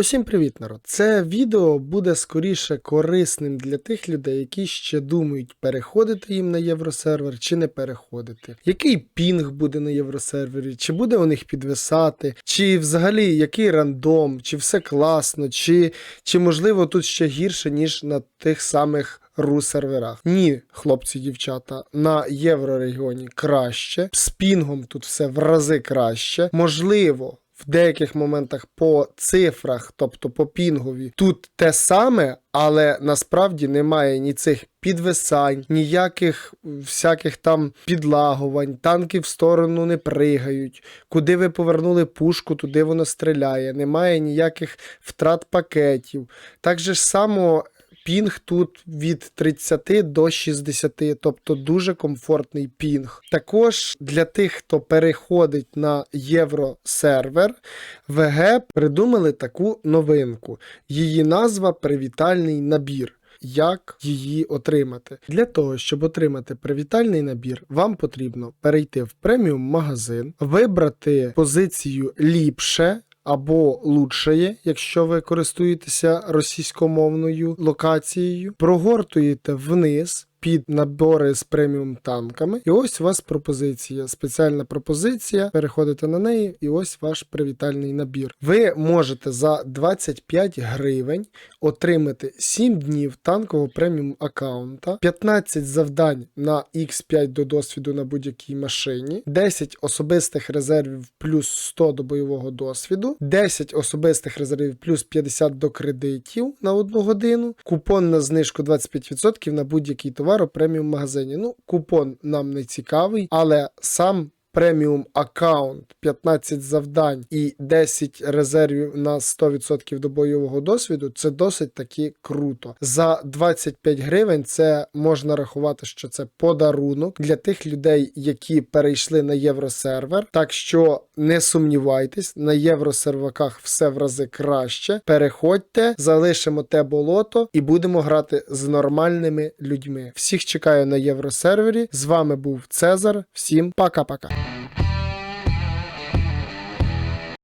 Усім привіт, народ! Це відео буде скоріше корисним для тих людей, які ще думають, переходити їм на євросервер чи не переходити. Який пінг буде на євросервері, чи буде у них підвисати, чи взагалі який рандом, чи все класно, чи, чи можливо тут ще гірше, ніж на тих самих ру-серверах. Ні, хлопці, дівчата, на єврорегіоні краще, з пінгом тут все в рази краще. Можливо. В деяких моментах по цифрах, тобто по пінгові, тут те саме, але насправді немає ні цих підвисань, ніяких всяких там підлагувань, танки в сторону не пригають. Куди ви повернули пушку, туди воно стріляє. Немає ніяких втрат пакетів. Так же само. Пінг тут від 30 до 60, тобто дуже комфортний пінг. Також для тих, хто переходить на євросервер, ВГ придумали таку новинку. Її назва привітальний набір. Як її отримати? Для того, щоб отримати привітальний набір, вам потрібно перейти в преміум магазин, вибрати позицію ліпше. Або лучшає, якщо ви користуєтеся російськомовною локацією, прогортуєте вниз під набори з преміум танками. І ось у вас пропозиція, спеціальна пропозиція. Переходите на неї, і ось ваш привітальний набір. Ви можете за 25 гривень отримати 7 днів танкового преміум аккаунта, 15 завдань на X5 до досвіду на будь-якій машині, 10 особистих резервів плюс 100 до бойового досвіду, 10 особистих резервів плюс 50 до кредитів на одну годину, купон на знижку 25% на будь-який товар у преміум магазині. Ну, купон нам не цікавий, але сам. Преміум аккаунт, 15 завдань і 10 резервів на 100% до бойового досвіду це досить таки круто. За 25 гривень це можна рахувати, що це подарунок для тих людей, які перейшли на євросервер. Так що не сумнівайтесь, на євросерваках все в рази краще. Переходьте, залишимо те болото і будемо грати з нормальними людьми. Всіх чекаю на євросервері. З вами був Цезар. Всім пока-пока.